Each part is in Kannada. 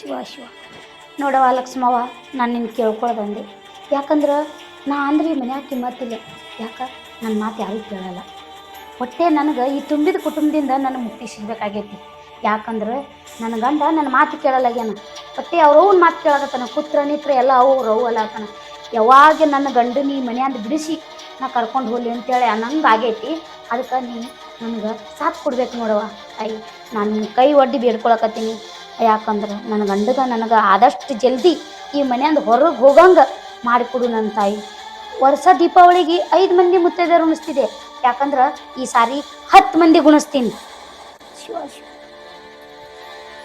ಶಿವ ಶಿವ. ನೋಡವ ಲಕ್ಷ್ಮವ್ವ, ನಾನು ನಿನ್ನ ಕೇಳ್ಕೊಳ್ ಬಂದೆ. ಯಾಕಂದ್ರೆ ನಾ ಅಂದ್ರೆ ಈ ಮನ್ಯಾಗ ಕಿಮ್ಮತ್ತಿಲ್ಲ. ಯಾಕ? ನನ್ನ ಮಾತು ಯಾರೂ ಕೇಳಲ್ಲ. ಒಟ್ಟೆ ನನಗೆ ಈ ತುಂಬಿದ ಕುಟುಂಬದಿಂದ ನನ್ನ ಮುಕ್ತಿ ಸಿಗಬೇಕಾಗೈತಿ. ಯಾಕಂದ್ರೆ ನನ್ನ ಗಂಡ ನನ್ನ ಮಾತು ಕೇಳಲ್ಲಾಗ್ಯಾನ. ಒಟ್ಟೆ ಅವ್ರವ್ನ ಮಾತು ಕೇಳಕತ್ತಾನ, ಪುತ್ರ ನಿತ್ರ ಎಲ್ಲ ಅವು ಅಲ್ಲ ಅಲ್ಲತ್ತಾನ ಯಾವಾಗ ನನ್ನ ಗಂಡನ ಈ ಮನೆಯಿಂದ ಬಿಡಿಸಿ ನಾ ಕರ್ಕೊಂಡು ಹೋಗಲಿ ಅಂತೇಳಿ ಅನ್ನಂಗೆ ಆಗೈತಿ. ಅದಕ್ಕೆ ನೀನು ನನಗೆ ಸಾಥ್ ಕೊಡ್ಬೇಕು ನೋಡವ್ವ. ಅಯ್ಯ ನಾನು ಕೈ ಒಡ್ಡಿ ಬೇಡ್ಕೊಳಕತ್ತೀನಿ. ಯಾಕಂದ್ರೆ ನನ್ನ ಗಂಡಗ ನನಗೆ ಆದಷ್ಟು ಜಲ್ದಿ ಈ ಮನೆಯಿಂದ ಹೊರಗೆ ಹೋಗಂಗೆ ಮಾಡಿಕೊಡು ನನ್ನ ತಾಯಿ. ವರ್ಷ ದೀಪಾವಳಿಗೆ ಐದು ಮಂದಿ ಮುತ್ತೈದೆಯರು ಉಣಿಸ್ತಿದೆ. ಯಾಕಂದ್ರೆ ಈ ಸಾರಿ ಹತ್ತು ಮಂದಿ ಗುಣಿಸ್ತೀನಿ ಶಿವ ಶಿವ.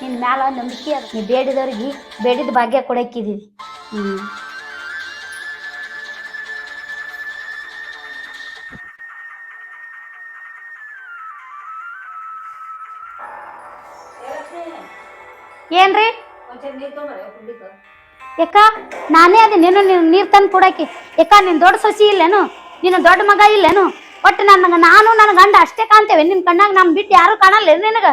ನಿನ್ನ ಮ್ಯಾಲ ನಂಬಿಕೆ ಅದ. ನೀ ಬೇಡಿದವ್ರಿಗೆ ಬೇಡಿದ ಭಾಗ್ಯ ಕೊಡಕ್ಕಿದ್ದೀವಿ ಹ್ಞೂ ಏನ್ರಿ? ಯಾಕ ನಾನೇ ಅದೇ ನೀನು ನೀರು ತಂದು ಕೊಡಾಕಿ. ಯಾಕ ನಿನ್ ದೊಡ್ಡ ಸೊಸಿ ಇಲ್ಲೇನು? ನಿನ್ನ ದೊಡ್ಡ ಮಗ ಇಲ್ಲೇನು? ಒಟ್ಟು ನನ್ನ ನಾನು ನನ್ನ ಗಂಡ ಅಷ್ಟೇ ಕಾಣ್ತೇವೆ. ನಿನ್ ಕಣ್ಣಾಗ ನಮ್ ಬಿಟ್ಟು ಯಾರು ಕಾಣಲ್ಲ ನಿನಗ?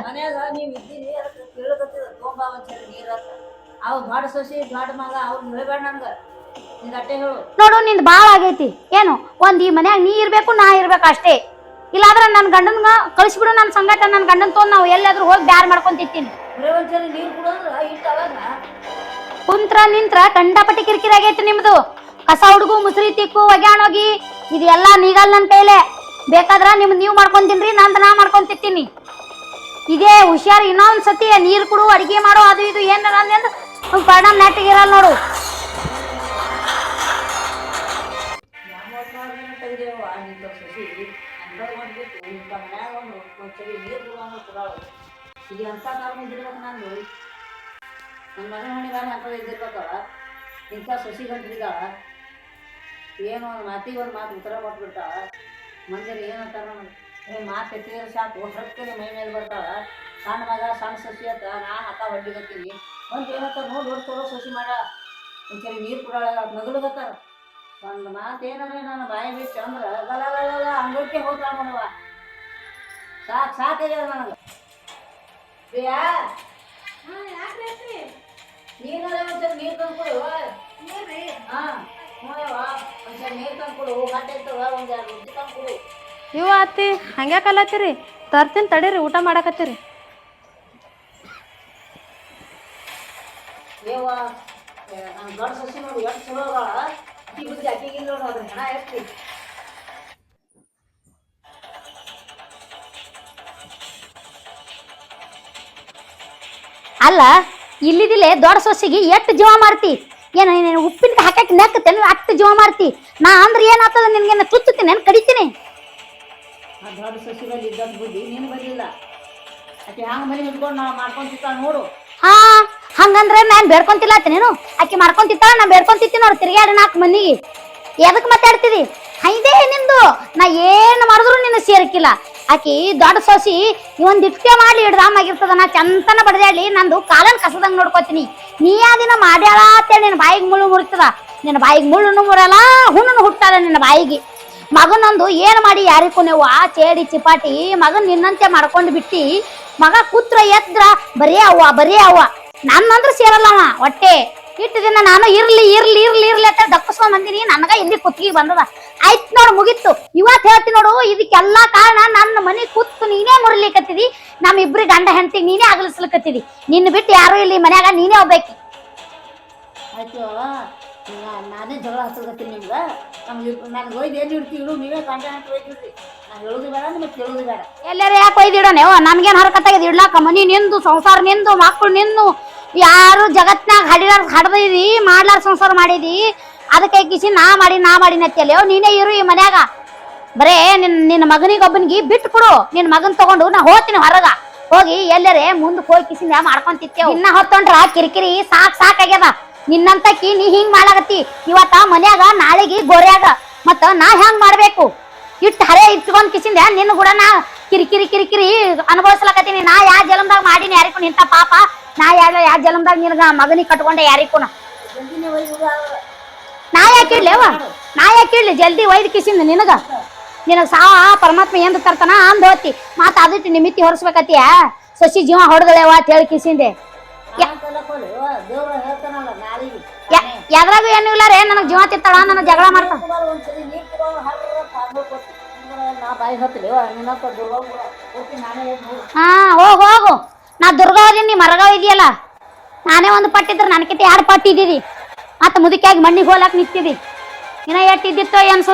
ನೋಡು ನಿಂದು ಬಾಳ ಆಗೈತಿ. ಏನು? ಒಂದ್ ಈ ಮನ್ಯಾಗ ನೀ ಇರ್ಬೇಕು ನಾ ಇರ್ಬೇಕು ಅಷ್ಟೇ. ಇಲ್ಲಾಂದ್ರೆ ನನ್ನ ಗಂಡನ್ಗ ಕಳಿಸ್ಬಿಡು ನನ್ನ ಸಂಗಟ ನನ್ನ ಗಂಡನ್ ತೊಗೊಂಡು ನಾವು ಎಲ್ಲಾದ್ರೂ ಹೋಗಿ ಬ್ಯಾರ್ ಮಾಡ್ಕೊಂತಿರ್ತೀನಿ ನೀರ್ ಕುಂತ್ರ ನಿಂತ್ರ ಕಂಡಪಟ್ಟಿ ಕಿರಿಕಿರಿ ಆಗೈತಿ ನಿಮ್ದು. ಕಸ ಹುಡುಗು ಮುಸ್ರಿ ತಿಕ್ಕು ಒಗ್ಯಾಣೋಗಿ ಇದೆಲ್ಲ ನೀಗಲ್ ನನ್ನ ಕೈಲೆ. ಬೇಕಾದ್ರ ನಿಮ್ದು ನೀವು ಮಾಡ್ಕೊಂತೀನ್ರಿ ನಂದು ನಾ ಮಾಡ್ಕೊಂತಿತ್ತೀನಿ ಇದೇ ಹುಷಾರ್ ಇನ್ನೊಂದ್ಸತಿ ಸತಿ ನೀರು ಕುಡು ಅಡಿಗೆ ಮಾಡು ಅದು ಇದು ಅಂದ್ ಪರಿಣಾಮ ನೆಟ್ಟಿಗಿರಲ್ಲ ನೋಡು. ಒಂದ್ಸರಿ ನೀರು ಕುಡಾಳು ಇದು ಎಂಥ ಕಾರಣ ಇದ್ದಿರ್ಬೇಕು ನಾನು ನನ್ನ ಮನೆ ಮನೆಗಾರ ಅಂತ ಇದ್ದಿರ್ಬೇಕವ ಇಂಥ ಸಸಿ ಗಂಟಿದ್ದಾಳ ಏನು ಒಂದು ಮಾತಿಗೆ ಒಂದು ಮಾತು ಉತ್ತರ ಕೊಟ್ಬಿಡ್ತಾವ. ಮಂದಿರ ಏನಂತಾರ ಏ, ಮಾತು ಎತ್ತಿದ್ರೆ ಸಾಕು. ಹೊರಕ್ಕೆ ಮೈ ಮೇಲೆ ಬರ್ತಾವ. ಸಣ್ಣ ಮಗ, ಸಣ್ಣ ಸಸಿ ಅಂತ ನಾ ಹತ್ತ ಹೊಡ್ಲಿಗತ್ತೀನಿ ಒಂದು ಏನಂತ ನೋಡಿ ದೊಡ್ಡ ಕೊಡೋ ಸಸಿ ಮಾಡ. ಒಂದ್ಸರಿ ನೀರು ಕುಡಾಳ, ನಗಲಗತ್ತಾರ. ಒಂದು ಮಾತು ಏನಾರ ನಾನು ಬಾಯಿ ಬಿಟ್ಟು ಅಂದ್ರೆ ಗಲಗಲ ಅಂಗಡಿಗೆ ಹೋಗ್ತಾಳ ನೋಡವ ಸಾಕು ಸಾಕಾಗ್ಯದ ನನಗೆ. ಪ್ರಿಯಾ? ನೀನು ನೀರು ತಂದ್ಕೊಡು. ಹಾಂ ನೀರು ತಂದ್ಕೊಡು. ಗಂಟೆ ಇರ್ತವ ಒಂದು ಎರಡು ರೊಟ್ಟಿ ತಂದ್ಕೊಡು. ಇವ ಅತ್ತಿ ಹಂಗ್ಯಾಕೆ ಅಲ್ಲತ್ತೀರಿ ತರ್ತೀನಿ ತಡೀರಿ ಊಟ ಮಾಡಕತ್ತೀರಿ. ನನ್ನ ದೊಡ್ಡ ಸಸಿ ನೋಡು ಎಷ್ಟು ಚಲೋ ಅದಾಳ. ಅಕ್ಕಿ ಬುದ್ಧಿ ಅಕ್ಕಿಗೆ ಇಲ್ಲ ಅದ್ರ ಹಣ ಎಷ್ಟು ಅಲ್ಲ ಇಲ್ಲಿದಿಲೆ ದೊಡ್ಡ ಸೊಸಿಗೆ ಎಷ್ಟು ಜೀವ ಮಾಡ್ತಿ? ಏನು ನೀನು ಉಪ್ಪಿನ ಹಾಕಕ್ಕೆ ನೆಕ್ಕತ್ತೇನು ಅಷ್ಟು ಜೀವ ಮಾಡ್ತಿ? ನಾ ಅಂದ್ರೆ ಏನಾಗ್ತದ ನಿನಗೆ? ತುತ್ತುತ್ತೀನಿ ನಾನು ಕಡಿತೀನಿ? ಆ ದೊಡ್ಡ ಸಸಿ ಬಲ್ಲಿ ಇದ್ದಂತ ಬುದ್ಧಿ ನೀನು ಬರಲಿಲ್ಲ ಆಕೆ ಹ್ಯಾಂಗ ಮನೆ ಹಿಡ್ಕೊಂಡು ನಾವು ಮಾಡ್ಕೊಂತಿರ್ತಾಳ ನೋಡು. ಹಾ ಹಂಗಂದ್ರೆ ನಾನು ಬೇಡ್ಕೊಂತಿಲ್ಲ ನೀನು. ಆಕೆ ಮಾಡ್ಕೊಂತಿತ್ತಾಳ ನಾ ಬೇಡ್ಕೊಂತಿತ್ತೀನಿ ನೋಡು ತಿರ್ಗಾಡಿ ನಾಲ್ಕು ಮಂದಿಗೆ ಎದಕ್ಕೆ ಮಾತಾಡ್ತಿದಿ? ಹೈದೇ ನಿಂದು. ನಾ ಏನು ಮಾಡಿದ್ರು ನಿನ್ನ ಸೇರಕ್ಕಿಲ್ಲ ಆಕಿ ದೊಡ್ಡ ಸೊಸಿ ಒಂದ್ ಇಟ್ಕೆ ಮಾಡಿ ಹಿಡ್ದಾಮಾಗಿರ್ತದ ನಾ ಚಂತನ ಬಡದೇಳಿ ನಂದು ಕಾಲನ್ ಕಸದಂಗ್ ನೋಡ್ಕೋತೀನಿ. ನೀ ದಿನ ಮಾಡ್ಯಾಳ ನಿನ್ನ ಬಾಯಿಗೆ ಮುಳ್ಳು ಮುರಿತದ. ನಿನ್ನ ಬಾಯಿಗೆ ಮುಳ್ಳುನು ಮುರಲ್ಲ ಹುಣ್ಣು ಹುಟ್ಟಲ್ಲ ನಿನ್ನ ಬಾಯಿಗೆ. ಮಗನೊಂದು ಏನು ಮಾಡಿ ಯಾರಿಗೂ ನೀವು ಆ ಚೇಡಿ, ಚಿಪಾಟಿ, ಮಗನ್ ನಿನ್ನಂತೆ ಮಾಡ್ಕೊಂಡು ಬಿಟ್ಟಿ, ಮಗ ಕೂತ್ರ ಎದ್ರ, ಬರೀ ಅವ್ವ ಬರೀ ಅವ್ವ. ನನ್ನಂದ್ರೆ ಸೇರಲ್ಲವ ಹೊಟ್ಟೆ ಇಟ್ಟು ದಿನ ನಾನು ಇರ್ಲಿ ಇರ್ಲಿ ಇರ್ಲಿ ಇರ್ಲಿ ಅಂತ ದಕ್ಕಸ್ಕೊಂಡ್ ಬಂದಿನಿ. ನನಗ ಇಲ್ಲಿ ಕುತ್ತಿಗೆ ಬಂದದ. ಆಯ್ತು ನೋಡು ಮುಗಿತ್ತು ಇವತ್ತು ಹೇಳ್ತೀನಿ ನೋಡು ಇದಕ್ಕೆಲ್ಲ ಕಾರಣ ನನ್ನ ಮನೆ ಕೂತು ನೀನೇ ಮುರಿಲಿಕತ್ತಿದಿ ನಮ್ಮ ಇಬ್ರಿ ಗಂಡ ಹೆಂಡತಿ ನೀನೇ ಅಗಲಿಸ್ಲಿಕತ್ತಿದಿ. ನಿನ್ನ ಬಿಟ್ಟು ಯಾರು ಇಲ್ಲಿ ಮನ್ಯಾಗ ನೀನೇ ಹೋಗ್ಬೇಕು ಆಯ್ತು ನಾ- ನಾನೇ ಜಗಳ ಹಚ್ಚಕತ್ತೀನಿ ನಿಮ್ಗೆ. ನಮ್ಗೆ ನನಗೆ ಒಯ್ದು ಏನು ಇಡ್ತೀವಿ ಇಡು ನೀವೇ ಕಂಡ ಅಂತ ನಾನು ಹೇಳೋದು ಬೇಡ ನಿಮಗೆ ಕೇಳೋದು ಬೇಡ. ಎಲ್ಲರೂ ಯಾಕೆ ಒಯ್ದಿಡೋಣ ನಮ್ಗೇನ್ ಹರಕತ್ತಾಗಿದೆ ಇಡ್ಲಾಕ ಮನಿ ನಿಂದು ಸಂಸಾರ ನಿಂದು ಮಕ್ಕಳು ನಿಂದು ಯಾರು ಜಗತ್ನಾಗ ಹಡಿಲಾರ ಹಡ್ದಿದಿ ಮಾಡ್ಲಾರ ಸಂಸಾರ ಮಾಡಿದಿ. ಅದಕ್ಕೆ ಕಿಸಿ ನಾ ಮಾಡಿ ನಾ ಮಾಡಿ ನತ್ತಿಯಲ್ಲ ನೀನೇ ಇರು ಈ ಮನ್ಯಾಗ. ಬರೇ ನಿನ್ ನಿನ್ನ ಮಗನಿಗೊಬ್ಬನಿಗೆ ಬಿಟ್ಟು ಕೊಡು. ನಿನ್ನ ಮಗನ್ ತಗೊಂಡು ನಾ ಹೋಗ್ತೀನಿ ಹೊರಗ. ಹೋಗಿ ಎಲ್ಲರೇ ಮುಂದಕ್ಕೆ ಹೋಗಿ ಕಿಸಿಂದ ಮಾಡ್ಕೊಂತಿತ್ತೇವ್. ಇನ್ನ ಹೊತ್ತೊಂಡ್ರ ಕಿರಿಕಿರಿ ಸಾಕ್ ಸಾಕಾಗ್ಯದ ನಿನ್ನಂತಕಿ ನೀ ಹಿಂಗ್ ಮಾಡಾಕತ್ತಿ. ಇವತ್ತ ಮನ್ಯಾಗ ನಾಳೆಗೆ ಗೋರ್ಯಾಗ. ಮತ್ತ ನಾ ಹೆಂಗ್ ಮಾಡ್ಬೇಕು? ಇಟ್ಟು ಹರೇ ಇಟ್ಕೊಂಡ್ ಕಿಸಿಂದ ನಿನ್ನ ಕೂಡ ನಾ ಕಿರಿಕಿರಿ ಕಿರಿಕಿರಿ ಅನುಭವಿಸ್ಲಕತ್ತೀನಿ. ನಾ ಯಾ ಜಲಮ್ದಾಗ ಮಾಡೀನಿ ಯಾರಿಗೂ ನಿಂತ ಪಾಪ. ನಾ ಯಾವ ಯಾವ ಜಲಮ್ದಾಗ ನಿನ್ಗ ಮಗನಿಗೆ ಕಟ್ಕೊಂಡೆ ಯಾರಿಗೂ. ಒಯ್ದು ನಾ ಯಾಕೆ ಇಡ್ಲಿ ಅವ ನಾ ಯಾಕೆ ಇಡ್ಲಿ ಜಲ್ದಿ ಒಯ್ದು ಕಿಸಿಂದ ನಿನಗ. ನಿನಗ ಸಾವ ಪರಮಾತ್ಮ ಎಂದ ತರ್ತಾನ ಅಂದ್ ಹೋತಿ. ಮಾತ ಅದಿಟ್ಟು ನಿಮಿತ್ತಿ ಹೊರಸ್ಬೇಕತಿಯ ಸಸಿ ಜೀವ ಹೊಡೆದಳೆವ ಅಂತ ಹೇಳಿ ಕಿಸಿಂದೆ. ಯಾವ್ದ್ರಾಗ ಏನು ಇಲ್ಲ ರೇ, ನನಗೆ ಜೀವ ತಿತ್ತಾಳ ನನಗೆ ಜಗಳ ಮಾಡ್ತಾ ಹಾ, ಹೋಗು ಹೋಗು. ನಾ ದುರ್ಗಾವದಿ ನೀ ಮರಗಾವ್ ಇದೆಯಲ್ಲ. ನಾನೇ ಒಂದು ಪಟ್ಟಿದ್ರೆ ನನಕಿತ ಎರಡು ಪಟ್ಟಿ ಇದ್ದಿದಿ. ಮತ್ತೆ ಮುದುಕಿಯಾಗಿ ಮಣ್ಣಿಗೆ ಹೋಲಾಕ್ ನಿಂತಿದಿ. ಇನ್ನ ಎಷ್ಟ್ ಏನ್ ಏನು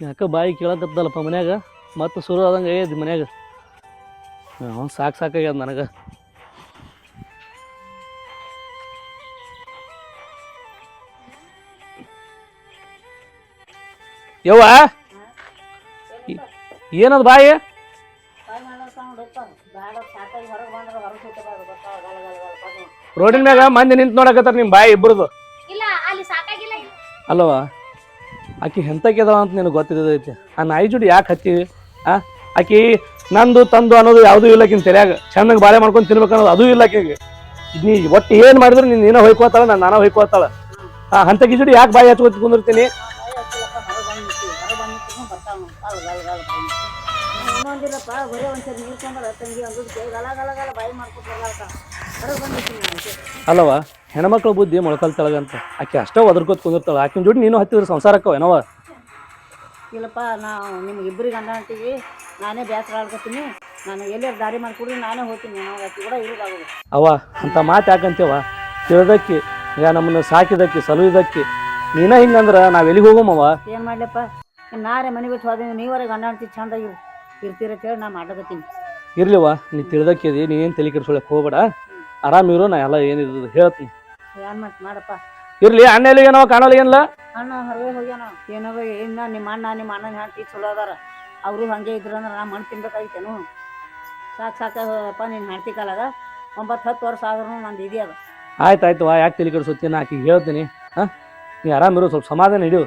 ಯಾಕ ಬಾಯಿ ಕೇಳಕತ್ತಲ್ಲಪ್ಪ ಮನ್ಯಾಗ? ಮತ್ತೆ ಶುರು ಆದಂಗೆ ಆಗೈತಿ ಮನ್ಯಾಗ. ಅವ್ನು ಸಾಕು ಸಾಕಾಗ್ಯದ ನನಗೆ. ಯವ್ವ? ಏನದ ಬಾಯಿ? ರೋಡಿನ ಮ್ಯಾಗ ಮಂದಿ ನಿಂತ ನೋಡಕತ್ತಾರ ನಿಮ್ಮ ಬಾಯಿ ಇಬ್ಬರದು ಇಲ್ಲ ಅಲ್ಲಿ ಸಾಕಾಗಿಲ್ಲ ಅಲ್ಲವ ಆಕಿ ಹೆಂತಕ್ಕಿದಾವ ಅಂತ ನಿನಗೆ ಗೊತ್ತಿದ್ದೈತಿ ಆ ನಾಯಿ ಜೋಡಿ ಯಾಕೆ ಹತ್ತಿ ಆ? ಆಕಿ ನಂದು ತಂದು ಅನ್ನೋದು ಯಾವುದೂ ಇಲ್ಲ ಕಿನ್ ತಲೆಯಾಗ. ಚೆನ್ನಾಗಿ ಬಾಳೆ ಮಾಡ್ಕೊಂಡು ತಿನ್ಬೇಕು ಅನ್ನೋದು ಅದು ಇಲ್ಲ ಆಕೆಗೆ. ನೀ ಒಟ್ಟು ಏನು ಮಾಡಿದ್ರು ನೀನು ನೀನ ಹೊಯ್ಕೋತಾಳ ನಾನು ನಾನ ಹೊಯ್ಕೋತಾಳ. ಆ ಹಂತಕಿ ಜೋಡಿ ಯಾಕೆ ಬಾಯಿ ಹಚ್ಕೊತ ಕುಂದಿರ್ತೀನಿ? ಇನ್ನೊಂದಿಲ್ಲಪ್ಪ ಬರೀ ಒಂದ್ಸರಿ ನೀರು ತಂದ್ರೆ ತಂಗಿ ಅಂದಕ್ಕೆ ಗಲ ಗಲ ಗಲ ಬಾಯಿ ಮಾಡ್ಕೊತ ಅಲ್ಲವ ಹೆಣ್ಮಕ್ಳ ಬುದ್ಧಿ ಮೊಳಕಲ್ ತಳಗಂತ ಆಕೆ ಅಷ್ಟೇ ಒದರ್ಕೋತ್ ಕುಂದಿರ್ತಾಳ. ಆಕಿನ ಜೋಡಿ ನೀನು ಹತ್ತಿದ್ರೆ ಸಂಸಾರಕ್ಕವ ಏನವ ಇಲ್ಲಪ್ಪ ನಾವು ನಿಮ್ಗೆ ಇಬ್ಬರಿಗೆ ಗಂಡ ಅಂತೀವಿ ನಾನೇ ಬೇಸರ ಆಡ್ಕೊತೀನಿ ನಾನು ಎಲ್ಲಿಯಾರು ದಾರಿ ಮಾಡ್ಕೊಡ್ರಿ ನಾನೇ ಹೋಗ್ತೀನಿ. ನಾವು ಕೂಡ ಇರೋದಾಗೋದು ಅವ ಅಂತ ಮಾತು ಯಾಕಂತೀವ ತಿಳಿದಕ್ಕಿ ಈಗ ನಮ್ಮನ್ನು ಸಾಕಿದಕ್ಕಿ ಸಲುವಿದಕ್ಕಿ ನೀನ ಹಿಂಗಂದ್ರ ನಾವು ಎಲ್ಲಿಗೆ ಹೋಗಮವ ಏನು ಮಾಡ್ಲಪ್ಪ? ನಾರೇ ಮನೆ ಬಿಟ್ಟು ಹೋದ್ರೆ ನೀವರೆ ಗಂಡ ಅಂತೀವಿ ಚಂದಾಗಿ ಇರ್ತೀರ ಕೇಳಿ ನಾ ಮಾಡ್ಲಕತ್ತೀನಿ ಇರ್ಲಿವ ನೀ ತಿಳಿದಕ್ಕಿದಿ ನೀನು ತಲೆ ಕೆಡ್ಸೊಳಕ್ ಹೋಗ್ಬೇಡ. ಆರಾಮಿರು ನಾ ಎಲ್ಲ ಏನಿದ್ದು ಹೇಳ್ತೀನಿ. ಏನು ಮಾಡ್ತಿ ಮಾಡಪ್ಪ? ಇರ್ಲಿ ಅಣ್ಣ ಏನೋ ಕಾಣಲ್ಲ ಏನಿಲ್ಲ ಅಣ್ಣ ಹೊರಗೆ ಹೋಗ್ಯಾನ. ಏನೋ ಇನ್ನ ನಿಮ್ಮ ಅಣ್ಣ ನಿಮ್ಮ ಅಣ್ಣನ ಹೆಂಡತಿ ಚಲೋ ಅದಾರ. ಅವರು ಹಂಗೆ ಇದ್ರಂದ್ರೆ ನಾ ಮಣ್ಣು ತಿನ್ಬೇಕಾಗಿತ್ತೇನು? ಸಾಕು ಸಾಕಪ್ಪ ನಿನ್ನ ಹೆಂಡತಿ ಕಾಲಾಗ ಒಂಬತ್ತು ಹತ್ತು ವರ್ಷ ಆದ್ರೂ ನಂದು ಇದೆಯದ ಆಯ್ತು ಆಯ್ತು ವಾ ಯಾಕೆ ತಿಳಿ ಕಡೆ ಸುತ್ತೀನಿ ಆಕಿಗೆ ಹೇಳ್ತೀನಿ. ಹಾಂ? ನೀ ಆರಾಮಿರು ಸ್ವಲ್ಪ ಸಮಾಧಾನ ಹಿಡಿಯು.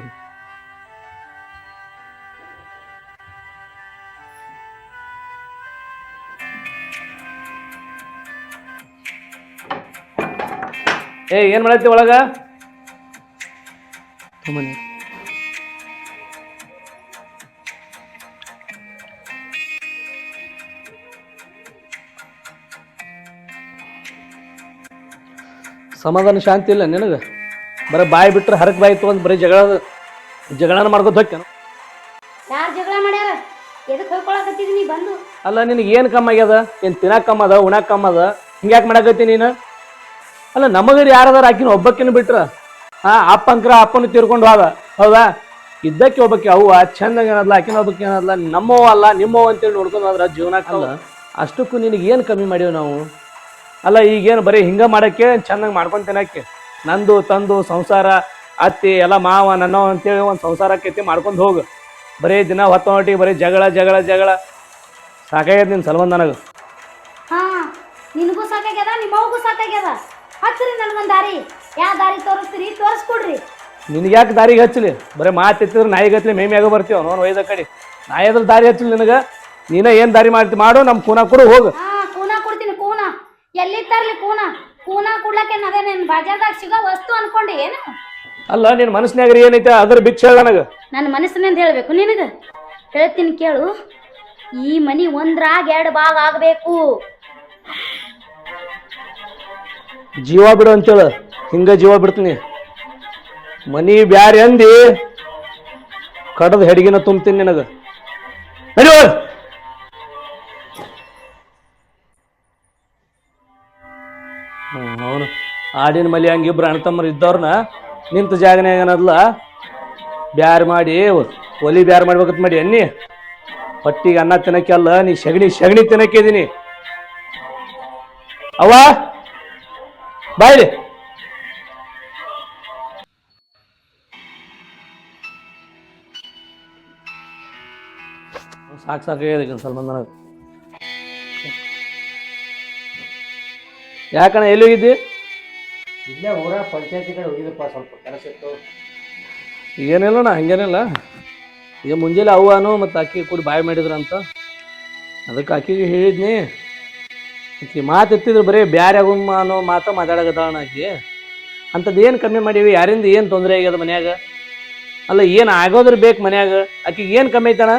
ಏ ಏನ್ ಮಾಡೈತಿ ಒಳಗ? ಸುಮ್ಮನೆ ಸಮಾಧಾನ ಶಾಂತಿ ಇಲ್ಲ ನಿನಗೆ? ಬರೀ ಬಾಯಿ ಬಿಟ್ರೆ ಹರಕ್ ಬಾಯಿ ಅಂತ ಬರೀ ಜಗಳ ಜಗಳನ ಮಾಡ್ಕೊತ ಹೋಗ್ಯಾನ ಯಾರು ಜಗಳ ಮಾಡ್ಯಾರ? ಎದಕ್ಕೆ ನೀ ಬಂದು? ಅಲ್ಲ ನಿನಗೆ ಏನು ಕಮ್ಮ ಆಗ್ಯದ? ಏನು ತಿನ್ನಕ್ ಕಮ್ಮ ಅದ ಕಮ್ಮದ ಕಮ್ಮ ಅದ? ಹಿಂಗ್ಯಾಕೆ ಮಾಡಕತ್ತಿ ನೀನು? ಅಲ್ಲ ನಮಗರ್ ಯಾರದಾರ ಆಕಿನ ಒಬ್ಬಕ್ಕಿನ ಬಿಟ್ರ? ಹಾ ಅಪ್ಪಂಕ್ರ ಅಪ್ಪನ ತೀರ್ಕೊಂಡು ಹೋದ. ಹೌದಾ? ಇದ್ದಕ್ಕೆ ಒಬ್ಬಕ್ಕೆ ಅವ್ವ ಚಂದಾಗ ಏನದಲ್ಲ ಆಕಿನ ಒಬ್ಬಕ್ಕೆ ಏನದಲ್ಲ ನಮ್ಮವ ಅಲ್ಲ ನಿಮ್ಮವ ಅಂತೇಳಿ ನೋಡ್ಕೊಂಡು ಹೋದ್ರ ಜೀವನಕ್ಕಲ್ಲ ಅಷ್ಟಕ್ಕೂ ನಿನಗೆ ಏನು ಕಮ್ಮಿ ಮಾಡೇವು ನಾವು? ಅಲ್ಲ ಈಗೇನು ಬರೀ ಹಿಂಗ ಮಾಡಕ್ಕೆ ಚೆನ್ನಾಗಿ ಮಾಡ್ಕೊಂಡು ತಿನ್ನಕ್ಕೆ? ನಂದು ತಂದು ಸಂಸಾರ ಅತ್ತಿ ಎಲ್ಲ ಮಾವ ನನ್ನವ ಅಂತೇಳಿ ಒಂದು ಸಂಸಾರಕ್ಕೆ ಮಾಡ್ಕೊಂಡು ಹೋಗು. ಬರೀ ದಿನ ಹೊತ್ತೊಟ್ಟಿಗೆ ಬರೀ ಜಗಳ ಜಗಳ ಜಗಳ. ಸಾಕಾಗ್ಯದ ನಿನ್ನ ಸಲ್ವಂದ್ ನನಗೆ. ಹಾಂ ನಿನಗೂ ಸಾಕಾಗ್ಯದ ನಿಮ್ಮವಗೂ ಸಾಕಾಗ್ಯದ? ಹಚ್ಚ್ರಿ ನನಗೊಂದು ದಾರಿ. ಯಾವ ದಾರಿ ತೋರಿಸ್ತೀರಿ? ತೋರಿಸ್ಕೊಡ್ರಿ. ನಿನಗೆ ಯಾಕೆ ದಾರಿಗೆ ಹಚ್ಚಲಿ? ಬರೀ ಮಾತು ಎತ್ತಿದ್ರೆ ನಾಯಿಗೆ ಹಚ್ಚಲಿ ಮೇಮ್ಯಾಗ ಬರ್ತೀವ ನೋನ್ ಒಯ್ದ ಕಡೆ. ನಾಯಿ ಅದ್ರ ದಾರಿ ಹಚ್ಚಲಿ ನಿನಗೆ? ನೀನ ಏನು ದಾರಿ ಮಾಡ್ತಿ ಮಾಡು ನಮ್ಮ ಕೂನ ಕೊಡು ಹೋಗು. ಹಾ ಕೂನ ಕೊಡ್ತೀನಿ ಕೂನ. ಎಲ್ಲಿ ತರ್ಲಿ ಕೂನ? ಕೂನ ಕೊಡ್ಲಕ್ಕೆ ಅದೇ ನಿನ್ ಬಜಾರ್ದಾಗ ಸಿಗೋ ವಸ್ತು ಅನ್ಕೊಂಡಿ ಏನು? ಅಲ್ಲ ನಿನ್ನ ಮನಸ್ಸಿನಾಗ ಏನೈತೆ ಅದ್ರ ಬಿಚ್ಚ ಹೇಳ ನನಗೆ. ನನ್ನ ಮನಸ್ಸಿನಿಂದ ಹೇಳ್ಬೇಕು ನಿನಗ. ಹೇಳ್ತೀನಿ ಕೇಳು. ಈ ಮನಿ ಒಂದ್ರಾಗ ಎರಡು ಭಾಗ ಆಗ್ಬೇಕು. ಜೀವ ಬಿಡು ಅಂತೇಳು. ಹಿಂಗ ಜೀವ ಬಿಡ್ತೀನಿ. ಮನಿ ಬ್ಯಾರೆ ಅಂದಿ, ಕಡದ ಹೆಡಗಿನ ತುಂಬ್ತೀನಿ ನಿನಗೆ. ನಡಿ ಅವನು ಆಡಿನ ಮಲಿ ಹಂಗೆ ಇಬ್ರು ಅಣ್ಣತಮ್ಮರು ಇದ್ದವ್ರನ್ನ ನಿಂತ ಜಾಗನ್ಯಾಗ ಏನದ್ಲ? ಬ್ಯಾರ್ ಮಾಡಿ, ಒಲಿ ಬ್ಯಾರ್ ಮಾಡ್ಬೇಕಂತ ಮಾಡಿ ಅನ್ನಿ ಹೊಟ್ಟಿಗೆ ಅನ್ನ ತಿನ್ನಕ್ಕೆ ಅಲ್ಲ ನೀ ಸಗಣಿ ಸಗಣಿ ತಿನ್ನಕ್ಕಿದ್ದೀನಿ ಅವ್ವ? ಬಾಯ್ಲಿ. ಸಾಕು ಸಾಕು ಈಗ ಸಲ್ಮಾನ್ ನನಗೆ ಯಾಕಣ್ಣ ಎಲ್ಲಿ ಹೋಗಿದ್ದಿ? ಇಲ್ಲೇ ಊರ ಪಂಚಾಯತಿ ಕಡೆ ಹೋಗಿದ್ದಪ್ಪ ಸ್ವಲ್ಪ ಕೆಲಸ ಇತ್ತು. ಏನಿಲ್ಲ ನಾ ಹಂಗೇನಿಲ್ಲ. ಈಗ ಮುಂಜಾನೆ ಅವ್ವನು ಮತ್ತು ಅಕ್ಕಿ ಕೂಡಿ ಬಾಯ್ ಮಾಡಿದ್ರಂತ. ಅದಕ್ಕೆ ಅಕ್ಕಿಗೆ ಹೇಳಿದ್ನಿ. ಆಕಿ ಮಾತು ಎತ್ತಿದ್ರೆ ಬರೀ ಬ್ಯಾರೆ ಆಗುಮ್ಮ ಅನ್ನೋ ಮಾತು ಮಾತಾಡಕತ್ತಾಳ ಆಕಿ. ಅಂಥದ್ದು ಏನು ಕಮ್ಮಿ ಮಾಡೀವಿ? ಯಾರಿಂದ ಏನು ತೊಂದರೆ ಆಗ್ಯದ ಮನ್ಯಾಗ? ಅಲ್ಲ ಏನು ಆಗೋದ್ರ ಬೇಕು ಮನ್ಯಾಗ? ಆಕಿಗೆ ಏನು ಕಮ್ಮಿ ಐತಣ?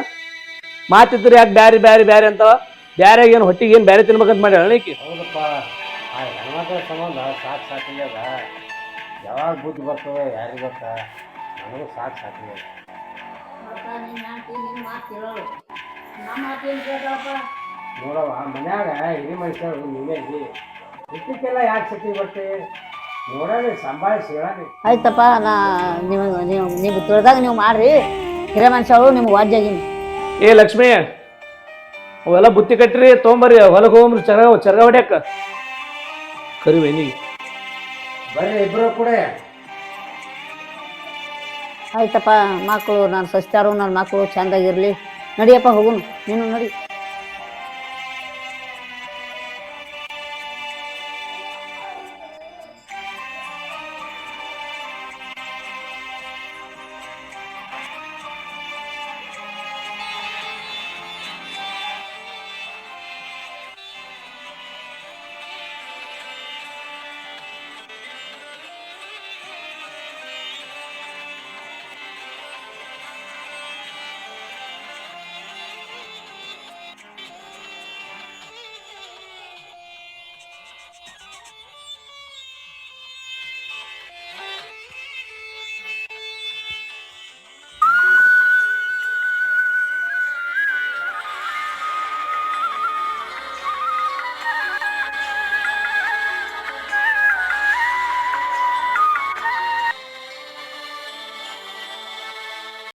ಮಾತಿದ್ರೆ ಯಾಕೆ ಬ್ಯಾರೆ ಬ್ಯಾರೆ ಬ್ಯಾರೆ ಅಂತ? ಬ್ಯಾರೆ ಏನು ಹೊಟ್ಟಿಗೆ ಏನು ಬ್ಯಾರೆ ತಿನ್ಬೇಕಂತ ಮಾಡ್ಯಾಳ ಆಕಿ? ಹೌದಪ್ಪ. ಆ ಹೆಣ್ಮಕ್ಳ ಸಂಬಂಧ ಸಾಕು ಸಾಕಿಲ್ಲದ ಯಾವಾಗ ಬುದ್ಧಿ ಬರ್ತದೆ ಯಾರಿಗೆ ಗೊತ್ತಾ? ನನಗೂ ಸಾಕು ಸಾಕಿಲ್ಲ ನಮ್ಮ ಮಾತು ಏನು ನೋಡವ್ವ ಮನ್ಯಾಗ ಹಿರಿ ಮನುಷ್ಯರು ನೀವೇ ಇದ್ದಿ ಇಷ್ಟಕ್ಕೆಲ್ಲ ಯಾಕೆ ಸತಿ ಬರ್ತೀ ನೋಡೋಣ ಸಂಭಾಳಿಸಿ ಹೇಳಿ ಆಯ್ತಪ್ಪ ನಾ ನೀವು ನೀವು ನೀವು ತಿಳಿದಾಗ ನೀವು ಮಾಡ್ರಿ. ಹಿರೇ ಮನುಷ್ಯರು ನಿಮ್ಗೆ ವಾಜ್ಯಾಗಿನಿ ಏ ಲಕ್ಷ್ಮಿ ಅವೆಲ್ಲ ಬುತ್ತಿ ಕಟ್ಟ್ರಿ ತೊಗೊಂಬರ್ರಿ ಹೊಲಕ್ಕೆ ಹೋಗ್ರಿ ಚರ ಚರ್ಗ ಹೊಡ್ಯಾಕ. ಕರಿವೆ ನೀ. ಬರ್ರಿ ಇಬ್ಬರು ಕೂಡ. ಆಯ್ತಪ್ಪ ಮಕ್ಕಳು ನಾನು ಸಸ್ತಾರು ನನ್ನ ಮಕ್ಕಳು ಚೆಂದಾಗಿರಲಿ. ನಡಿಯಪ್ಪ ಹೋಗುನು. ನೀನು ನಡಿ.